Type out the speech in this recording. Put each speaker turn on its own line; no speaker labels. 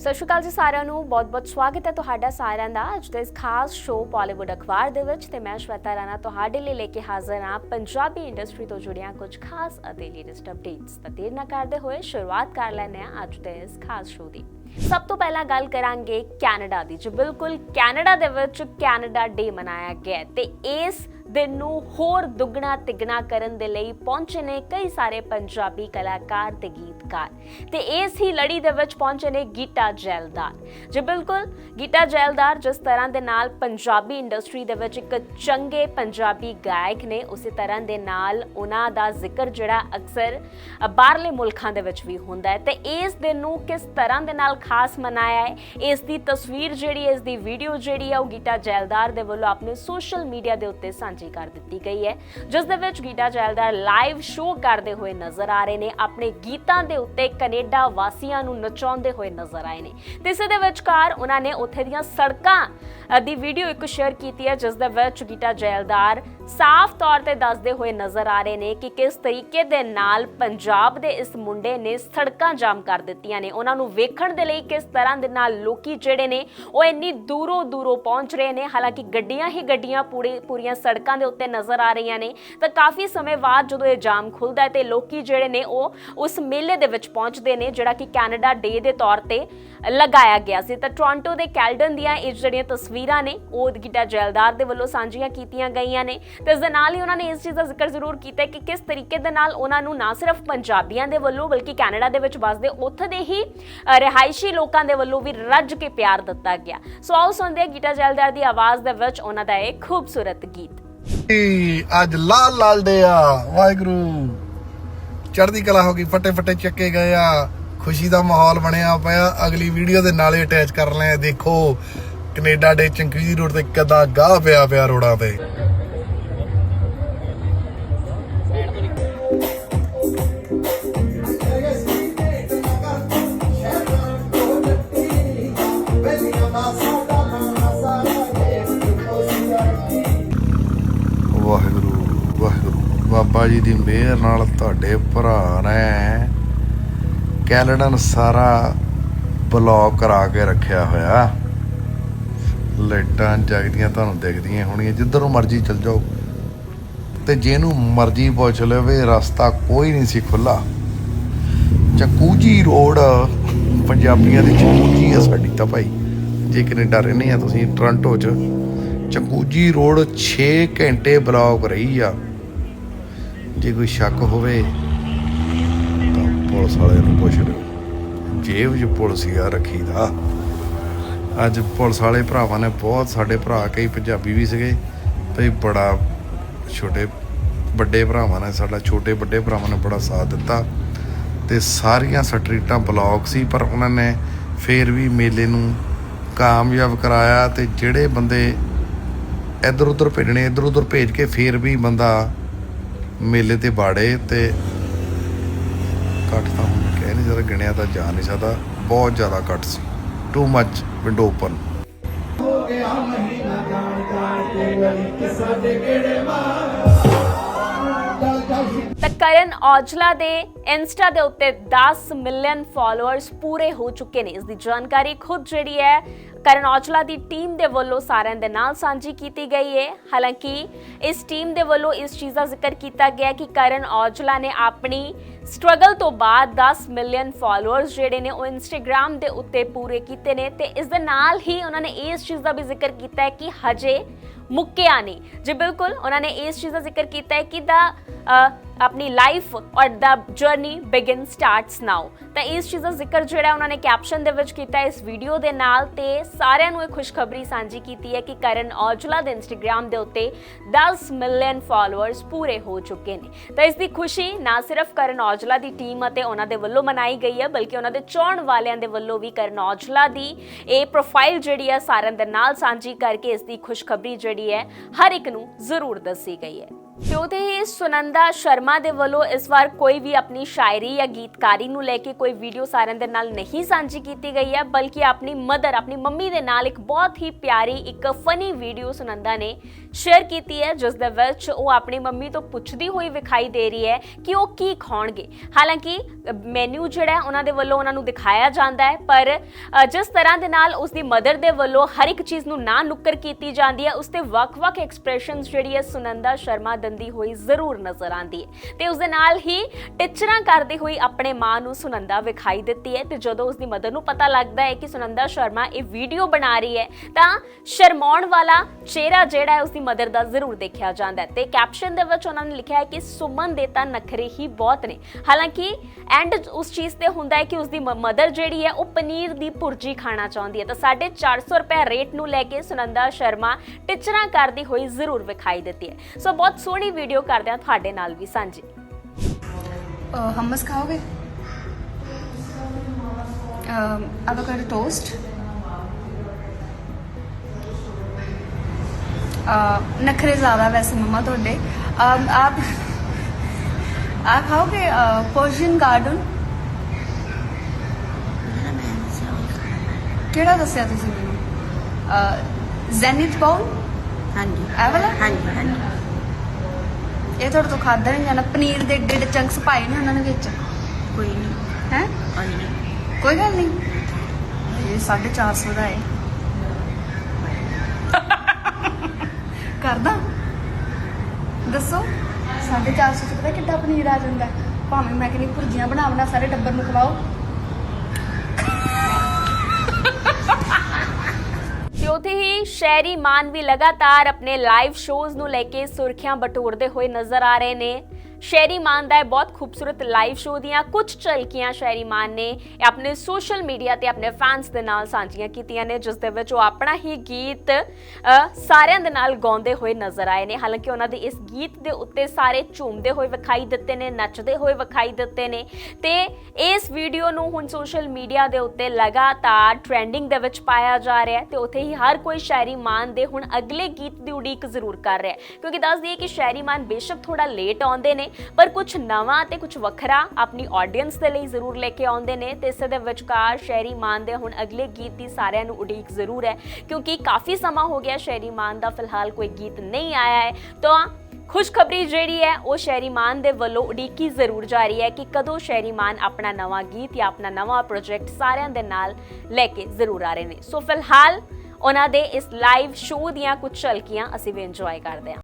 ਸਤਿ ਸ਼੍ਰੀ ਅਕਾਲ ਜੀ ਸਾਰਿਆਂ ਨੂੰ। ਬਹੁਤ-ਬਹੁਤ ਸਵਾਗਤ ਹੈ ਤੁਹਾਡਾ ਸਾਰਿਆਂ ਦਾ ਅੱਜ ਦੇ ਇਸ ਖਾਸ ਸ਼ੋਅ ਬਾਲੀਵੁੱਡ ਅਖਬਾਰ ਦੇ ਵਿੱਚ ਤੇ ਮੈਂ ਸ਼ਵੇਤਾ ਰਾਣਾ ਤੁਹਾਡੇ ਲਈ ਲੈ ਕੇ ਹਾਜ਼ਰ ਹਾਂ ਪੰਜਾਬੀ ਇੰਡਸਟਰੀ ਤੋਂ ਜੁੜੀਆਂ ਕੁਝ ਖਾਸ ਅਤੇ ਲੇਟੈਸਟ ਅਪਡੇਟਸ ਤਾਂ ਦੇਰ ਨਾ ਕਰਦੇ ਹੋਏ ਸ਼ੁਰੂਆਤ ਕਰ ਲੈਂਦੇ ਹਾਂ ਅੱਜ ਦੇ ਇਸ ਖਾਸ ਸ਼ੋਅ ਦੀ। ਸਭ ਤੋਂ ਪਹਿਲਾਂ ਗੱਲ ਕਰਾਂਗੇ ਕੈਨੇਡਾ ਦੀ, ਜੋ ਬਿਲਕੁਲ ਕੈਨੇਡਾ ਦੇ ਵਿੱਚ ਕੈਨੇਡਾ ਡੇ ਮਨਾਇਆ ਗਿਆ ਹੈ ਤੇ ਇਸ ਦਿਨ ਨੂੰ ਹੋਰ ਦੁੱਗਣਾ ਤਿੱਗਣਾ ਕਰਨ ਦੇ ਲਈ ਪਹੁੰਚੇ ਨੇ ਕਈ ਸਾਰੇ ਪੰਜਾਬੀ ਕਲਾਕਾਰ ਤੇ ਗੀਤਕਾਰ ਤੇ ਇਸ ਹੀ ਲੜੀ ਦੇ ਵਿੱਚ ਪਹੁੰਚੇ ਨੇ ਗੀਤਾ ਜੈਲਦਾਰ, ਜੀ ਬਿਲਕੁਲ ਗੀਤਾ ਜੈਲਦਾਰ ਜਿਸ ਤਰ੍ਹਾਂ ਦੇ ਨਾਲ ਪੰਜਾਬੀ ਇੰਡਸਟਰੀ ਦੇ ਵਿੱਚ ਇੱਕ ਚੰਗੇ ਪੰਜਾਬੀ ਗਾਇਕ ਨੇ, ਉਸੇ ਤਰ੍ਹਾਂ ਦੇ ਨਾਲ ਉਹਨਾਂ ਦਾ ਜ਼ਿਕਰ ਜਿਹੜਾ ਅਕਸਰ ਬਾਹਰਲੇ ਮੁਲਕਾਂ ਦੇ ਵਿੱਚ ਵੀ ਹੁੰਦਾ ਹੈ ਤੇ ਇਸ ਦਿਨ ਨੂੰ ਕਿਸ ਤਰ੍ਹਾਂ ਦੇ ਨਾਲ ਖਾਸ ਮਨਾਇਆ ਹੈ। ਇਸ ਦੀ ਤਸਵੀਰ ਜਿਹੜੀ ਹੈ, ਇਸ ਦੀ ਵੀਡੀਓ ਜਿਹੜੀ ਹੈ, ਉਹ ਗੀਤਾ ਜੈਲਦਾਰ ਦੇ ਵੱਲੋਂ ਆਪਣੇ ਸੋਸ਼ਲ ਮੀਡੀਆ ਦੇ ਉੱਤੇ ਸਾਂਝੀ ਕਰ ਦਿੱਤੀ ਗਈ ਹੈ। ਜਿਸ ਦੇ ਵਿੱਚ ਗੀਤਾ ਜੈਲਦਾਰ ਲਾਈਵ ਸ਼ੋਅ ਕਰਦੇ ਹੋਏ ਨਜ਼ਰ ਆ ਰਹੇ ਨੇ। ਆਪਣੇ ਗੀਤਾਂ ਦੇ ਉੱਤੇ ਕੈਨੇਡਾ ਵਾਸੀਆਂ ਨੂੰ ਨਚਾਉਂਦੇ ਹੋਏ ਨਜ਼ਰ ਆਏ ਨੇ। ਤੇ ਇਸੇ ਦੇ ਵਿਚਕਾਰ ਉਹਨਾਂ ਨੇ ਉੱਥੇ ਦੀਆਂ ਸੜਕਾਂ ਦੀ ਵੀਡੀਓ ਇੱਕ ਸ਼ੇਅਰ ਕੀਤੀ ਹੈ, ਜਿਸ ਦੇ ਵਿੱਚ ਗੀਤਾ ਜੈਲਦਾਰ ਸਾਫ਼ ਤੌਰ ਤੇ ਦੱਸਦੇ ਹੋਏ ਨਜ਼ਰ ਆ ਰਹੇ ਨੇ ਕਿ ਕਿਸ ਤਰੀਕੇ ਦੇ ਨਾਲ ਪੰਜਾਬ ਦੇ ਇਸ ਮੁੰਡੇ ਨੇ ਸੜਕਾਂ ਜਾਮ ਕਰ ਦਿੱਤੀਆਂ ਨੇ। ਉਹਨਾਂ ਨੂੰ ਵੇਖਣ ਦੇ ਲਈ ਕਿਸ ਤਰ੍ਹਾਂ ਦੇ ਨਾਲ ਲੋਕੀ ਜਿਹੜੇ ਨੇ, ਉਹ ਇੰਨੀ ਦੂਰੋਂ ਦੂਰੋਂ ਪਹੁੰਚ ਰਹੇ ਨੇ। ਹਾਲਾਂਕਿ ਗੱਡੀਆਂ ਹੀ ਗੱਡੀਆਂ ਪੂਰੀ ਪੂਰੀਆਂ ਸੜਕਾਂ ਦੇ ਉੱਤੇ ਨਜ਼ਰ ਆ ਰਹੀਆਂ ਨੇ। ਤਾਂ ਕਾਫੀ ਸਮੇਂ ਬਾਅਦ ਜਦੋਂ ਇਹ ਜਾਮ ਖੁੱਲਦਾ ਹੈ ਤੇ ਲੋਕੀ ਜਿਹੜੇ ਨੇ, ਉਹ ਉਸ ਮੇਲੇ ਦੇ ਵਿੱਚ ਪਹੁੰਚਦੇ ਨੇ, ਜਿਹੜਾ ਕਿ ਕੈਨੇਡਾ ਡੇ ਦੇ ਤੌਰ ਤੇ ਲਗਾਇਆ ਗਿਆ ਸੀ। ਤਾਂ ਟੋਰਾਂਟੋ ਦੇ ਕੈਲਡਨ ਦੀਆਂ ਇਹ ਜਿਹੜੀਆਂ ਤਸਵੀਰਾਂ ਨੇ, ਉਹ ਗਿੱਟਾ ਜੈਲਦਾਰ ਦੇ ਵੱਲੋਂ ਸਾਂਝੀਆਂ ਕੀਤੀਆਂ ਗਈਆਂ ਨੇ। ਤੇ ਇਸ ਦੇ ਨਾਲ ਹੀ ਉਹਨਾਂ ਨੇ ਇਸ ਚੀਜ਼ ਦਾ ਜ਼ਿਕਰ ਜ਼ਰੂਰ ਕੀਤਾ ਕਿ ਕਿਸ ਤਰੀਕੇ ਦੇ ਨਾਲ ਉਹਨਾਂ ਨੂੰ ਨਾ ਸਿਰਫ ਪੰਜਾਬੀਆਂ ਦੇ ਵੱਲੋਂ, ਬਲਕਿ ਕੈਨੇਡਾ ਦੇ ਵਿੱਚ ਵਸਦੇ ਉੱਥੇ ਦੇ ਹੀ ਰਿਹਾਇਸ਼ੀ ਲੋਕਾਂ ਦੇ ਵੱਲੋਂ ਵੀ ਰੱਜ ਕੇ ਪਿਆਰ ਦਿੱਤਾ ਗਿਆ। ਸੋ ਆਓ ਸੁਣਦੇ ਹਾਂ ਗੀਤਾ ਜੈਲਦਾਰ ਦੀ ਆਵਾਜ਼ ਦੇ ਵਿੱਚ ਉਹਨਾਂ ਦਾ ਇਹ ਖੂਬਸੂਰਤ ਗੀਤ।
ਅੱਜ ਲਾਲ ਲਾਲ ਡੇ ਆ, ਵਾਹਿਗੁਰੂ। ਚੜ੍ਹਦੀ ਕਲਾ ਹੋ ਗਈ ਫਟੇ ਫਟੇ ਚੱਕੇ ਗਏ ਆ। ਖੁਸ਼ੀ ਦਾ ਮਾਹੌਲ ਬਣਿਆ ਪਿਆ। ਅਗਲੀ ਵੀਡੀਓ ਦੇ ਨਾਲੇ ਅਟੈਚ ਕਰ ਲਿਆ ਦੇਖੋ। ਕੈਨੇਡਾ ਦੇ ਚੰਕੀਰੀ ਰੋਡ ਤੇ ਕਦਾ ਗਾਹ ਪਿਆ ਪਿਆ ਰੋਡਾਂ ਤੇ। ਵਾਹਿਗੁਰੂ ਵਾਹਿਗੁਰੂ। ਬਾਬਾ ਜੀ ਦੀ ਮਿਹਰ ਨਾਲ ਤੁਹਾਡੇ ਭਰਾ ਨੇ ਕੈਲਡਨ ਸਾਰਾ ਬਲੌਕ ਕਰਾ ਕੇ ਰੱਖਿਆ ਹੋਇਆ। ਲਾਈਟਾਂ ਜਗਦੀਆਂ, ਤੁਹਾਨੂੰ ਦਿਖਦੀਆਂ ਹੋਣਗੀਆਂ। ਜਿੱਧਰ ਮਰਜ਼ੀ ਚਲ ਜਾਓ। ਤੇ ਜਿਹਨੂੰ ਮਰਜ਼ੀ ਪੁੱਛ ਲਵੇ ਰਸਤਾ ਕੋਈ ਨਹੀਂ ਸੀ ਖੁੱਲਾ ਚਕੂਜੀ ਰੋਡ ਪੰਜਾਬੀਆਂ ਦੀ ਚਕੂਜੀ ਆ ਸਾਡੀ ਤਾਂ ਭਾਈ। ਜੇ ਕੈਨੇਡਾ ਰਹਿੰਦੇ ਆ ਤੁਸੀਂ ਟੋਰਾਂਟੋ 'ਚ। ਚਕੂਜੀ ਰੋਡ 6 ਘੰਟੇ ਬਲੌਕ ਰਹੀ ਆ। ਜੇ ਕੋਈ ਸ਼ੱਕ ਹੋਵੇ ਪੁਲਿਸ ਵਾਲੇ ਨੂੰ ਪੁੱਛ ਲਿਓ। ਜੇਬ 'ਚ ਪੁਲਿਸਿਆ ਰੱਖੀਦਾ ਅੱਜ ਪੁਲਿਸ ਵਾਲੇ ਭਰਾਵਾਂ ਨੇ ਬਹੁਤ ਸਾਡੇ ਭਰਾ ਕਈ ਪੰਜਾਬੀ ਵੀ ਸੀਗੇ, ਤੇ ਬੜਾ ਛੋਟੇ ਵੱਡੇ ਭਰਾਵਾਂ ਨੇ, ਸਾਡਾ ਛੋਟੇ ਵੱਡੇ ਭਰਾਵਾਂ ਨੇ ਬੜਾ ਸਾਥ ਦਿੱਤਾ। ਤੇ ਸਾਰੀਆਂ ਸਟਰੀਟਾਂ ਬਲੌਕ ਸੀ, ਪਰ ਉਹਨਾਂ ਨੇ ਫੇਰ ਵੀ ਮੇਲੇ ਨੂੰ ਕਾਮਯਾਬ ਕਰਾਇਆ ਤੇ ਜਿਹੜੇ ਬੰਦੇ ਇੱਧਰ ਉੱਧਰ ਭੇਜਣੇ ਇੱਧਰ ਉੱਧਰ ਭੇਜ ਕੇ ਫੇਰ ਵੀ ਬੰਦਾ ਮੇਲੇ ਤੇ ਬਾੜੇ ਤੇ ਕੱਟ ਤਾਂ ਹੁਣ ਕਹਿ ਨਹੀਂ ਸਕਦਾ ਗਿਣਿਆ ਤਾਂ ਜਾ ਨਹੀਂ ਸਕਦਾ। ਬਹੁਤ ਜ਼ਿਆਦਾ ਕੱਟ ਸੀ। ਟੂ ਮੱਚ ਵਿੰਡੋ ਓਪਨ
ਤਾਂ ਕਰਨ ਔਜਲਾ ਦੇ ਇੰਸਟਾ ਦੇ ਉੱਤੇ 10 ਮਿਲੀਅਨ ਫਾਲੋਅਰਸ ਪੂਰੇ ਹੋ ਚੁੱਕੇ ਨੇ। ਇਸ ਦੀ ਜਾਣਕਾਰੀ ਖੁਦ ਜਿਹੜੀ ਹੈ ਕਰਨ ਔਜਲਾ ਦੀ ਟੀਮ ਦੇ ਵੱਲੋਂ ਸਾਰਿਆਂ ਦੇ ਨਾਲ ਸਾਂਝੀ ਕੀਤੀ ਗਈ ਹੈ। ਹਾਲਾਂਕਿ ਇਸ ਟੀਮ ਦੇ ਵੱਲੋਂ ਇਸ ਚੀਜ਼ ਦਾ ਜ਼ਿਕਰ ਕੀਤਾ ਗਿਆ ਕਿ ਕਰਨ ਔਜਲਾ ਨੇ ਆਪਣੀ ਸਟਰਗਲ ਤੋਂ ਬਾਅਦ 10 ਮਿਲੀਅਨ ਫਾਲੋਅਰਸ ਜਿਹੜੇ ਨੇ ਉਹ ਇੰਸਟਾਗ੍ਰam ਦੇ ਉੱਤੇ ਪੂਰੇ ਕੀਤੇ ਨੇ ਤੇ ਇਸ ਦੇ ਨਾਲ ਹੀ ਉਹਨਾਂ ਨੇ ਇਸ ਚੀਜ਼ ਦਾ ਵੀ ਜ਼ਿਕਰ ਕੀਤਾ ਹੈ ਕਿ ਹਜੇ ਮੁੱਕਿਆ ਨਹੀਂ। ਜੀ ਬਿਲਕੁਲ, ਉਹਨਾਂ ਨੇ ਇਸ ਚੀਜ਼ ਦਾ ਜ਼ਿਕਰ ਕੀਤਾ ਹੈ ਕਿ ਦਾ ਆਪਣੀ ਲਾਈਫ ਔਰ the journey begin starts now ਤਾਂ ਇਸ ਚੀਜ਼ ਦਾ ਜ਼ਿਕਰ ਜਿਹੜਾ ਉਹਨਾਂ ਨੇ ਕੈਪਸ਼ਨ ਦੇ ਵਿੱਚ ਕੀਤਾ ਇਸ ਵੀਡੀਓ ਦੇ ਨਾਲ ਤੇ ਸਾਰਿਆਂ ਨੂੰ ਇਹ ਖੁਸ਼ਖਬਰੀ ਸਾਂਝੀ ਕੀਤੀ ਹੈ ਕਿ ਕਰਨ ਔਜਲਾ ਦੇ ਇੰਸਟਾਗ੍ਰam ਦੇ ਉੱਤੇ 10 ਮਿਲੀਅਨ ਫਾਲੋਅਰਸ ਪੂਰੇ ਹੋ ਚੁੱਕੇ ਨੇ। ਤਾਂ ਇਸ ਦੀ ਖੁਸ਼ੀ ਨਾ ਸਿਰਫ ਕਰਨ ਔਜਲਾ ਦੀ ਟੀਮ ਅਤੇ ਉਹਨਾਂ ਦੇ ਵੱਲੋਂ ਮਨਾਈ ਗਈ ਹੈ, ਬਲਕਿ ਉਹਨਾਂ ਦੇ ਚਾਹਣ ਵਾਲਿਆਂ ਦੇ ਵੱਲੋਂ ਵੀ ਕਰਨ ਔਜਲਾ ਦੀ। ਇਹ ਪ੍ਰੋਫਾਈਲ ਜਿਹੜੀ ਹੈ ਸਾਰਿਆਂ ਦੇ ਨਾਲ ਸਾਂਝੀ ਕਰਕੇ ਇਸ ਦੀ ਖੁਸ਼ਖਬਰੀ ਜਿਹੜੀ ਹੈ, ਹਰ ਇੱਕ ਨੂੰ ਜ਼ਰੂਰ ਦੱਸੀ ਗਈ ਹੈ। ਤੇ ਉਹਦੇ ਹੀ ਸੁਨੰਦਾ ਸ਼ਰਮਾ ਦੇ ਵੱਲੋਂ ਇਸ ਵਾਰ ਕੋਈ ਵੀ ਆਪਣੀ ਸ਼ਾਇਰੀ ਜਾਂ ਗੀਤਕਾਰੀ ਨੂੰ ਲੈ ਕੇ ਕੋਈ ਵੀਡੀਓ ਸਾਰਿਆਂ ਦੇ ਨਾਲ ਨਹੀਂ ਸਾਂਝੀ ਕੀਤੀ ਗਈ ਹੈ, ਬਲਕਿ ਆਪਣੀ ਮਦਰ, ਆਪਣੀ ਮੰਮੀ ਦੇ ਨਾਲ ਇੱਕ ਬਹੁਤ ਹੀ ਪਿਆਰੀ, ਇੱਕ ਫਨੀ ਵੀਡੀਓ ਸੁਨੰਦਾ ਨੇ ਸ਼ੇਅਰ ਕੀਤੀ ਹੈ, ਜਿਸ ਦੇ ਵਿੱਚ ਉਹ ਆਪਣੀ ਮੰਮੀ ਤੋਂ ਪੁੱਛਦੀ ਹੋਈ ਵਿਖਾਈ ਦੇ ਰਹੀ ਹੈ ਕਿ ਉਹ ਕੀ ਖਾਣਗੇ। ਹਾਲਾਂਕਿ ਮੈਨੂ ਜਿਹੜਾ ਹੈ, ਉਹਨਾਂ ਦੇ ਵੱਲੋਂ ਉਹਨਾਂ ਨੂੰ ਦਿਖਾਇਆ ਜਾਂਦਾ ਹੈ, ਪਰ ਜਿਸ ਤਰ੍ਹਾਂ ਦੇ ਨਾਲ ਉਸ ਦੀ ਮਦਰ ਦੇ ਵੱਲੋਂ ਹਰ ਇੱਕ ਚੀਜ਼ ਨੂੰ ਨਾ ਨੁੱਕਰ ਕੀਤੀ ਜਾਂਦੀ ਹੈ, ਉਸ ਤੇ ਵੱਖ-ਵੱਖ ਐਕਸਪ੍ਰੈਸ਼ਨਸ ਜਿਹੜੀ ਹੈ ਸੁਨੰਦਾ ਸ਼ਰਮਾ ਦੇ ਦੰਦੀ ਹੋਈ ਜ਼ਰੂਰ ਨਜ਼ਰ ਆਉਂਦੀ ਹੈ। ਤੇ ਉਸ ਦੇ ਨਾਲ ਹੀ ਟਿਚਰਾਂ ਕਰਦੀ ਹੋਈ ਆਪਣੇ ਮਾਂ ਨੂੰ ਸੁਨੰਦਾ ਵਿਖਾਈ ਦਿੱਤੀ ਹੈ ਤੇ ਜਦੋਂ ਉਸ ਦੀ ਮਦਰ ਨੂੰ ਪਤਾ ਲੱਗਦਾ ਹੈ ਕਿ ਸੁਨੰਦਾ ਸ਼ਰਮਾ ਇਹ ਵੀਡੀਓ ਬਣਾ ਰਹੀ ਹੈ, ਤਾਂ ਸ਼ਰਮਾਉਣ ਵਾਲਾ ਚਿਹਰਾ ਜਿਹੜਾ ਹੈ ਉਸ ਦੀ ਮਦਰ ਦਾ ਜ਼ਰੂਰ ਦੇਖਿਆ ਜਾਂਦਾ ਹੈ। ਤੇ ਕੈਪਸ਼ਨ ਦੇ ਵਿੱਚ ਉਹਨਾਂ ਨੇ ਲਿਖਿਆ ਹੈ ਕਿ ਸੁਮਨ ਦੇ ਤਾਂ ਨਖਰੇ ਹੀ ਬਹੁਤ ਨੇ। ਹਾਲਾਂਕਿ ਐਂਡ ਉਸ ਚੀਜ਼ ਤੇ ਹੁੰਦਾ ਹੈ ਕਿ ਉਸ ਦੀ ਮਦਰ ਜਿਹੜੀ ਹੈ ਉਹ ਪਨੀਰ ਦੀ ਭੁਰਜੀ ਖਾਣਾ ਚਾਹੁੰਦੀ ਹੈ। ਤਾਂ 450 ਰੁਪਏ ਰੇਟ ਨੂੰ ਲੈ ਕੇ ਸੁਨੰਦਾ ਸ਼ਰਮਾ ਟਿਚਰਾਂ ਕਰਦੀ ਹੋਈ ਜ਼ਰੂਰ ਵਿਖਾਈ ਦਿੱਤੀ ਹੈ। ਸੋ ਬਹੁਤ ਆਪਣੀ ਵੀਡੀਓ ਕਰਦੇ ਆ ਤੁਹਾਡੇ ਨਾਲ ਵੀ ਸਾਂਝੀ।
ਹਮਸ ਖਾਓਗੇ? avocado toast? ਨਖਰੇ ਜ਼ਿਆਦਾ ਵੈਸੇ ਮਮਾ ਤੁਹਾਡੇ। ਆਪ ਆਪ ਖਾਓਗੇ ਪਰਸ਼ੀਅਨ ਗਾਰਡਨ ਕਿਹੜਾ ਦੱਸਿਆ ਤੁਸੀਂ ਮੈਨੂੰ? ਜ਼ੈਨਿਥ ਬਾਉਲ
ਹਾਂਜੀ।
ਇਹ ਵਾਲਾ?
ਹਾਂਜੀ ਹਾਂਜੀ।
ਇਹ ਤੁਹਾਡੇ ਤੋਂ ਖਾਦਾ ਨਹੀਂ ਜਾਣਾ। ਪਨੀਰ ਦੇ ਏਡੇ ਚੰਕਸ ਪਾਏ ਨੇ ਉਹਨਾਂ ਨੇ ਵਿੱਚ।
ਕੋਈ ਨਹੀਂ।
ਹੈ?
ਕੋਈ ਨਹੀਂ।
ਕੋਈ ਗੱਲ ਨਹੀਂ। ਇਹ 450 ਦਾ ਹੈ ਕਰਦਾ। ਦੱਸੋ 450 ਚ ਪਤਾ ਕਿੱਡਾ ਪਨੀਰ ਆ ਜਾਂਦਾ? ਭਾਵੇਂ ਮੈਂ ਕਹਿੰਦੀ ਭੁਰਜੀਆਂ ਬਣਾ ਬਣਾ ਸਾਰੇ ਟੱਬਰ ਨੂੰ ਖਵਾਓ
ਤੇ ਉੱਥੇ ਹੀ ਸ਼ਹਿਰੀ ਮਾਨ ਵੀ ਲਗਾਤਾਰ ਆਪਣੇ ਲਾਈਵ ਸ਼ੋਜ਼ ਨੂੰ ਲੈ ਕੇ ਸੁਰਖੀਆਂ ਬਟੋਰਦੇ ਹੋਏ ਨਜ਼ਰ ਆ ਰਹੇ ਨੇ। ਸ਼ਹਿਰੀ ਮਾਨ ਦਾ ਬਹੁਤ ਖੂਬਸੂਰਤ ਲਾਈਵ ਸ਼ੋਅ ਦੀਆਂ ਕੁਝ ਝਲਕੀਆਂ ਸ਼ਹਿਰੀ ਮਾਨ ਨੇ ਆਪਣੇ ਸੋਸ਼ਲ ਮੀਡੀਆ ਤੇ ਆਪਣੇ ਫੈਨਸ ਦੇ ਨਾਲ ਸਾਂਝੀਆਂ ਕੀਤੀਆਂ ਨੇ, ਜਿਸ ਦੇ ਵਿੱਚ ਉਹ ਆਪਣਾ ਹੀ ਗੀਤ ਸਾਰਿਆਂ ਦੇ ਨਾਲ ਗਾਉਂਦੇ ਹੋਏ ਨਜ਼ਰ ਆਏ ਨੇ। ਹਾਲਾਂਕਿ ਉਹਨਾਂ ਦੇ ਇਸ ਗੀਤ ਦੇ ਉੱਤੇ ਸਾਰੇ ਝੂਮਦੇ ਹੋਏ ਵਿਖਾਈ ਦਿੱਤੇ ਨੇ, ਨੱਚਦੇ ਹੋਏ ਵਿਖਾਈ ਦਿੱਤੇ ਨੇ ਤੇ ਇਸ ਵੀਡੀਓ ਨੂੰ ਹੁਣ ਸੋਸ਼ਲ ਮੀਡੀਆ ਦੇ ਉੱਤੇ ਲਗਾਤਾਰ ਟ੍ਰੈਂਡਿੰਗ ਦੇ ਵਿੱਚ ਪਾਇਆ ਜਾ ਰਿਹਾ ਹੈ ਤੇ ਉੱਥੇ ਹੀ ਹਰ ਕੋਈ ਸ਼ਾਇਰੀ ਮਾਨ ਦੇ ਹੁਣ ਅਗਲੇ ਗੀਤ ਦੀ ਉਡੀਕ ਜ਼ਰੂਰ ਕਰ ਰਿਹਾ ਹੈ। ਕਿਉਂਕਿ ਦੱਸ ਦਈਏ ਕਿ ਸ਼ਾਇਰੀ ਮਾਨ ਬੇਸ਼ੱਕ ਥੋੜਾ ਲੇਟ ਆਉਂਦੇ ਨੇ ਪਰ ਕੁਝ ਨਵਾਂ ਤੇ ਕੁਝ ਵੱਖਰਾ ਆਪਣੀ ਆਡੀਅנס ਦੇ ਲਈ ਜ਼ਰੂਰ ਲੈ ਕੇ ਆਉਂਦੇ ਨੇ ਤੇ ਇਸੇ ਦੇ ਵਿਚਕਾਰ ਸ਼ਾਇਰੀ ਮਾਨ ਦੇ ਹੁਣ ਅਗਲੇ ਗੀਤ ਦੀ ਸਾਰਿਆਂ ਨੂੰ ਉਡੀਕ ਜ਼ਰੂਰ ਹੈ, ਕਿਉਂਕਿ ਕਾਫੀ ਸਮਾਂ ਹੋ ਗਿਆ ਸ਼ਾਇਰੀ ਮਾਨ ਦਾ ਫਿਲਹਾਲ ਕੋਈ ਗੀਤ ਨਹੀਂ ਆਇਆ ਹੈ। ਤਾਂ ਖੁਸ਼ਖਬਰੀ ਜਿਹੜੀ ਹੈ, ਉਹ ਸ਼ਹਿਰੀ ਮਾਨ ਦੇ ਵੱਲੋਂ ਉਡੀਕੀ ਜ਼ਰੂਰ ਜਾ ਰਹੀ ਹੈ ਕਿ ਕਦੋਂ ਸ਼ਹਿਰੀ ਮਾਨ ਆਪਣਾ ਨਵਾਂ ਗੀਤ ਜਾਂ ਆਪਣਾ ਨਵਾਂ ਪ੍ਰੋਜੈਕਟ ਸਾਰਿਆਂ ਦੇ ਨਾਲ ਲੈ ਕੇ ਜ਼ਰੂਰ ਆ ਰਹੇ ਨੇ। ਸੋ ਫਿਲਹਾਲ ਉਹਨਾਂ ਦੇ ਇਸ ਲਾਈਵ ਸ਼ੋਅ ਦੀਆਂ ਕੁਝ ਝਲਕੀਆਂ ਅਸੀਂ ਵੀ ਇੰਜੋਏ ਕਰਦੇ ਹਾਂ।